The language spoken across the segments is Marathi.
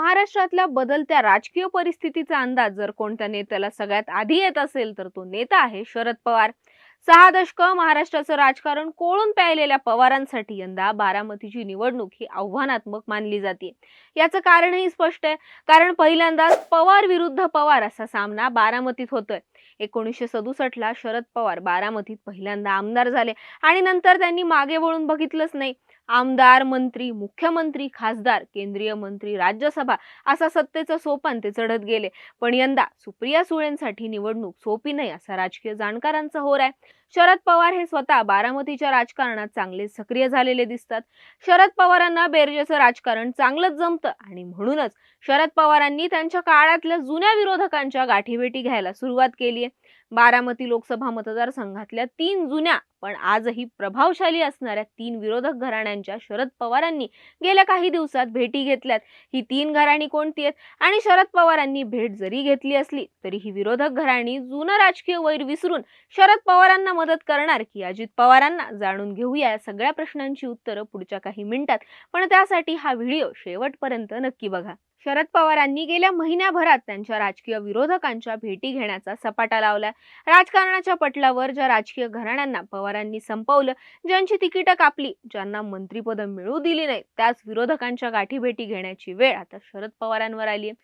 महाराष्ट्रातल्या बदलत्या राजकीय परिस्थितीचा अंदाज जर कोणत्या नेत्याला सगळ्यात आधी येत असेल तर तो नेता आहे शरद पवार. सहा दशक महाराष्ट्राचं राजकारण कोळून प्यायलेल्या पवारांसाठी यंदा बारामतीची निवडणूक ही आव्हानात्मक मानली जाते. याचं कारणही स्पष्ट आहे कारण पहिल्यांदाच पवार विरुद्ध पवार असा सामना बारामतीत होतोय. एकोणीसशे सदुसष्टला शरद पवार बारामतीत पहिल्यांदा आमदार झाले आणि नंतर त्यांनी मागे वळून बघितलंच नाही. आमदार मंत्री मुख्यमंत्री खासदार केंद्रीय मंत्री राज्यसभा असा सत्तेचं सोपान ते चढत गेले. पण यंदा सुप्रिया सुळेंसाठी निवडणूक सोपी नाही असा राजकीय जाणकारांचा होर आहे. शरद पवार हे स्वतः बारामतीच्या राजकारणात चांगले सक्रिय झालेले दिसतात. शरद पवारांना बेरजेचं राजकारण चांगलंच जमतं आणि म्हणूनच शरद पवारांनी त्यांच्या काळातल्या जुन्या विरोधकांच्या गाठीभेटी घ्यायला सुरुवात केली आहे बारामती लोकसभा मतदारसंघातल्या तीन जुन्या पण आजही प्रभावशाली असणाऱ्या तीन विरोधक घराण्यांच्या शरद पवारांनी गेल्या काही दिवसात भेटी घेतल्यात. ही तीन घराणी कोणती आहेत? आणि शरद पवारांनी भेट जरी घेतली असली तरी ही विरोधक घराणी जुनं राजकीय वैर विसरून शरद पवारांना मदत करणार की अजित पवारांना? जाणून घेऊया या सगळ्या प्रश्नांची उत्तरं पुढच्या काही मिनिटात. पण त्यासाठी हा व्हिडिओ शेवटपर्यंत नक्की बघा. शरद पवारांनी गेल्या महिन्याभरात त्यांच्या राजकीय विरोधकांच्या भेटी घेण्याचा सपाटा लावला. राजकारणाच्या पटलावर ज्या राजकीय घराण्यांना पवारांनी संपवलं ज्यांची तिकीटं कापली ज्यांना मंत्रिपद मिळू दिली नाही त्याच विरोधकांच्या गाठी भेटी घेण्याची वेळ आता शरद पवारांवर आली आहे.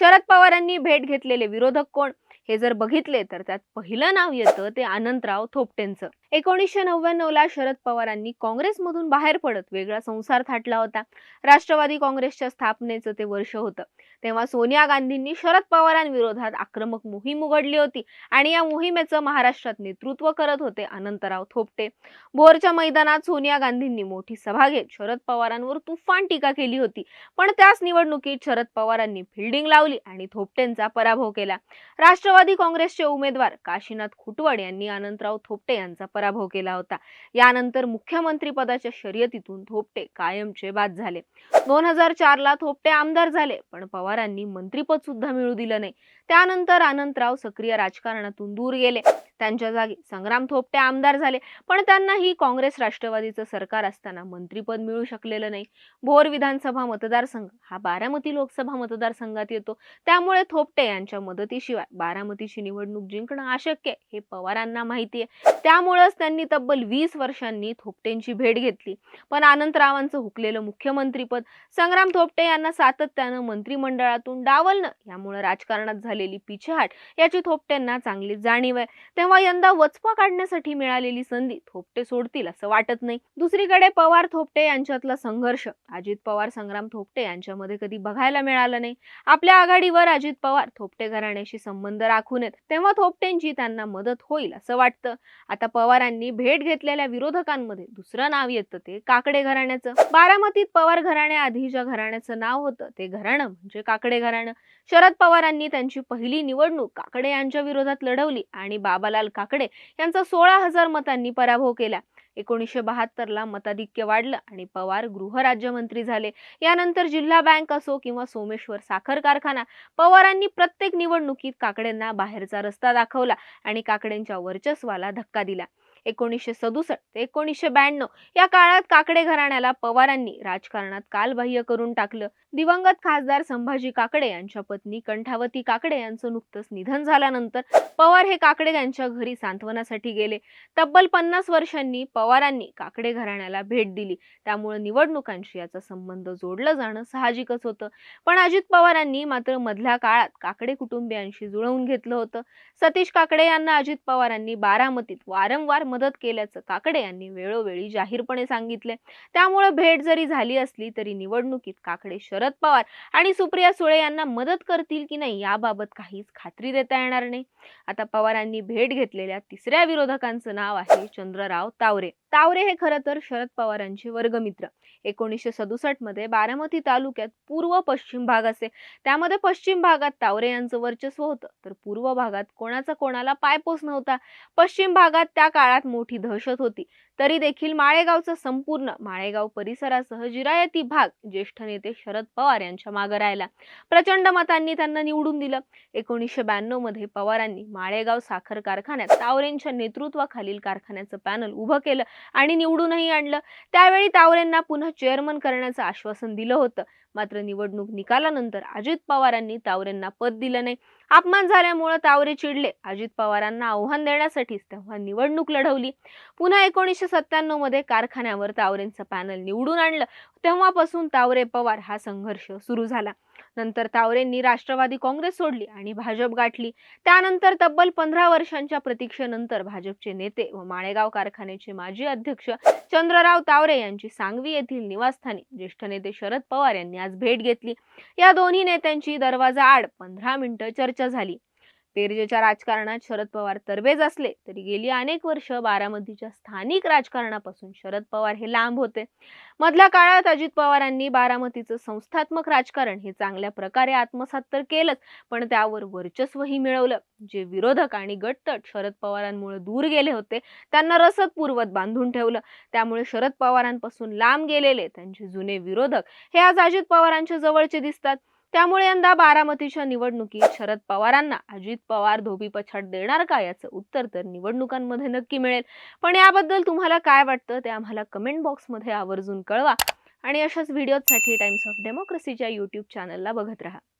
शरद पवारांनी भेट घेतलेले विरोधक कोण? हे जर बघितले तर त्यात पहिलं नाव येतं ते अनंतराव थोपटेंचं. एकोणीसशे नव्याण्णवला शरद पवारांनी काँग्रेसमधून बाहेर पडत वेगळा संसार थाटला होता. राष्ट्रवादी काँग्रेसच्या स्थापनेचं ते वर्ष होतं. तेव्हा सोनिया गांधींनी शरद पवारांविरोधात आक्रमक मोहीम उघडली होती आणि या मोहिमेचं महाराष्ट्रात नेतृत्व करत होते अनंतराव थोपटे. भोरच्या मैदानात सोनिया गांधींनी मोठी सभा घेत शरद पवारांवर तुफान टीका केली होती. पण त्याच निवडणुकीत शरद पवारांनी फिल्डिंग लावली आणि थोपटेंचा पराभव केला. राष्ट्रवादी काँग्रेसचे उमेदवार काशीनाथ खुटवड यांनी अनंतराव थोपटे यांचा पराभव केला होता. यानंतर मुख्यमंत्री पदाच्या शर्यतीतून थोपटे कायमचे बाद झाले. दोन हजार चार ला थोपटे आमदार झाले पण पवारांनी मंत्रीपद सुद्धा मिळू दिलं नाही. त्यानंतर अनंतराव सक्रिय राजकारणातून दूर गेले. त्यांच्या जागी संग्राम थोपटे आमदार झाले पण त्यांनाही काँग्रेस राष्ट्रवादीचं सरकार असताना मंत्रीपद मिळू शकलेलं नाही. भोर विधानसभा मतदारसंघ हा बारामती लोकसभा मतदारसंघात येतो. त्यामुळे थोपटे यांच्या मदतीशिवाय बारामतीची निवडणूक जिंकणं अशक्य हे पवारांना माहिती आहे त्यामुळे तिथंच त्यांनी तब्बल वीस वर्षांनी थोपटेंची भेट घेतली. पण अनंतरावांचं हुकलेलं मुख्यमंत्रीपद संग्राम थोपटे यांना सातत्यानं मंत्रिमंडळातून डावलणं यामुळे राजकारणात झालेली पिछेहाट याची थोपटेंना चांगली जाणीव आहे. तेव्हा यंदा वचपा काढण्यासाठी मिळालेली संधी थोपटे सोडतील असं वाटत नाही. दुसरीकडे पवार थोपटे यांच्यातला संघर्ष अजित पवार संग्राम थोपटे यांच्यामध्ये कधी बघायला मिळाला नाही. आपल्या आघाडीवर अजित पवार थोपटे घराण्याशी संबंध राखून आहेत. तेव्हा थोपटेंची त्यांना मदत होईल असं वाटतं. आता पवार पवारांनी भेट घेतलेल्या विरोधकांमध्ये दुसरं नाव येतं ते काकडे घराण्याचं. बारामतीत पवार घराण्याआधी ज्या घराण्याचं नाव होतं ते घराणं म्हणजे काकडे घराणं. शरद पवारांनी त्यांची पहिली निवडणूक काकडे यांच्या विरोधात लढवली आणि बाबालाल काकडे यांचा सोळा हजार मतांनी पराभव केला. एकोणीसशे बहात्तरला मताधिक्य वाढलं आणि पवार गृहराज्यमंत्री झाले. यानंतर जिल्हा बँक असो किंवा सोमेश्वर साखर कारखाना पवारांनी प्रत्येक निवडणुकीत काकडेंना बाहेरचा रस्ता दाखवला आणि काकडेंच्या वर्चस्वाला धक्का दिला. एकोणीसशे सदुसष्ट ते एकोणीसशे ब्याण्णव या काळात काकडे घराण्याला पवारांनी राजकारणात कालबाह्य करून टाकलं. दिवंगत खासदार संभाजी काकडे यांच्या पत्नी कंठावती काकडे यांचं नुकतंच निधन झाल्यानंतर पवार हे काकडे यांच्या घरी सांत्वनासाठी गेले. तब्बल पन्नास वर्षांनी पवारांनी काकडे घराण्याला भेट दिली. त्यामुळे निवडणुकांशी याचा संबंध जोडलं जाणं साहजिकच होतं. पण अजित पवारांनी मात्र मधल्या काळात काकडे कुटुंबियांशी जुळवून घेतलं होतं. सतीश काकडे यांना अजित पवारांनी बारामतीत वारंवार मदत केल्याचं काकडे यांनी वेळोवेळी जाहीरपणे सांगितले. त्यामुळे भेट जरी झाली असली तरी निवडणुकीत काकडे शरद पवार आणि सुप्रिया सुळे यांना मदत करतील की नाही याबाबत काहीच खात्री देता येणार नाही. आता पवारांनी भेट घेतलेल्या तिसऱ्या विरोधकांचं नाव आहे चंद्रराव तावरे. तावरे हे खरं तर शरद पवारांचे वर्गमित्र. एकोणीसशे सदुसष्टमध्ये बारामती तालुक्यात पूर्व पश्चिम भाग असे. त्यामध्ये पश्चिम भागात तावरे यांचं वर्चस्व होतं. तर पूर्व भागात कोणाचा कोणाला पायपोस नव्हता पश्चिम भागात त्या काळात मोठी दहशत होती. तरी देखील माळेगावचा संपूर्ण माळेगाव परिसरासह जिरायती भाग ज्येष्ठ नेते शरद पवार यांच्या मागे राहिला. प्रचंड मतांनी त्यांना निवडून दिलं. एकोणीसशे ब्याण्णवमध्ये पवारांनी माळेगाव साखर कारखान्यात तावरेंच्या नेतृत्वाखालील कारखान्याचं पॅनल उभं केलं आणि निवडूनही आणलं. त्यावेळी तावरेंना पुन्हा चेअरमन करण्याचं आश्वासन दिलं होतं. मात्र निवडणूक निकालानंतर अजित पवारांनी तावरेंना पद दिलं नाही. अपमान झाल्यामुळे तावरे चिडले. अजित पवारांना आव्हान देण्यासाठीच तेव्हा निवडणूक लढवली. पुन्हा एकोणीसशे सत्त्याण्णवमध्ये कारखान्यावर तावरेंचं पॅनल निवडून आणलं. तेव्हापासून तावरे पवार हा संघर्ष सुरू झाला. नंतर तावरेंनी राष्ट्रवादी काँग्रेस सोडली आणि भाजप गाठली. त्यानंतर तब्बल पंधरा वर्षांच्या प्रतीक्षेनंतर भाजपचे नेते व माळेगाव कारखान्याचे माजी अध्यक्ष चंद्रराव तावरे यांची सांगवी येथील निवासस्थानी ज्येष्ठ नेते शरद पवार यांनी आज भेट घेतली. या दोन्ही नेत्यांची दरवाजा आड पंधरा मिनिटं चर्चा झाली. पेरजेच्या राजकारणात शरद पवार तरबेज असले तरी गेली अनेक वर्ष बारामतीच्या स्थानिक राजकारणापासून शरद पवार हे लांब होते. मधल्या काळात अजित पवारांनी बारामतीचं संस्थात्मक राजकारण हे चांगल्या प्रकारे आत्मसात तर केलंच पण त्यावर वर्चस्वही मिळवलं. जे विरोधक आणि गटतट शरद पवारांमुळे दूर गेले होते त्यांना रसद पूर्वत बांधून ठेवलं. त्यामुळे शरद पवारांपासून लांब गेलेले त्यांचे जुने विरोधक हे आज अजित पवारांच्या जवळचे दिसतात. त्यामुळे यंदा बारामतीच्या निवडणुकीत शरद पवारांना अजित पवार धोबी पछाड देणार का याचं उत्तर तर निवडणुकांमध्ये नक्की मिळेल. पण याबद्दल तुम्हाला काय वाटतं ते आम्हाला कमेंट बॉक्समध्ये आवर्जून कळवा. आणि अशाच व्हिडिओसाठी टाइम्स ऑफ डेमोक्रेसीच्या यूट्यूब चॅनलला बघत राहा.